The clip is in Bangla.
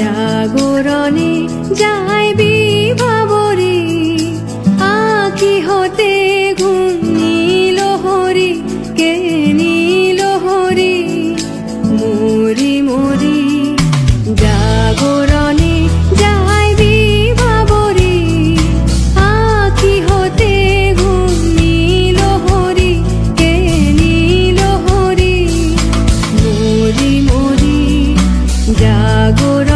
জাগরণে যায় বিভাবরে, আঁকি হতে ঘুম নীল হরি, কে নীল হরি? মরি মরি জাগরণে যায় বিভাবরে, আঁকি হতে ঘুম হরি, কে নীল হরি? মরি মরি জাগর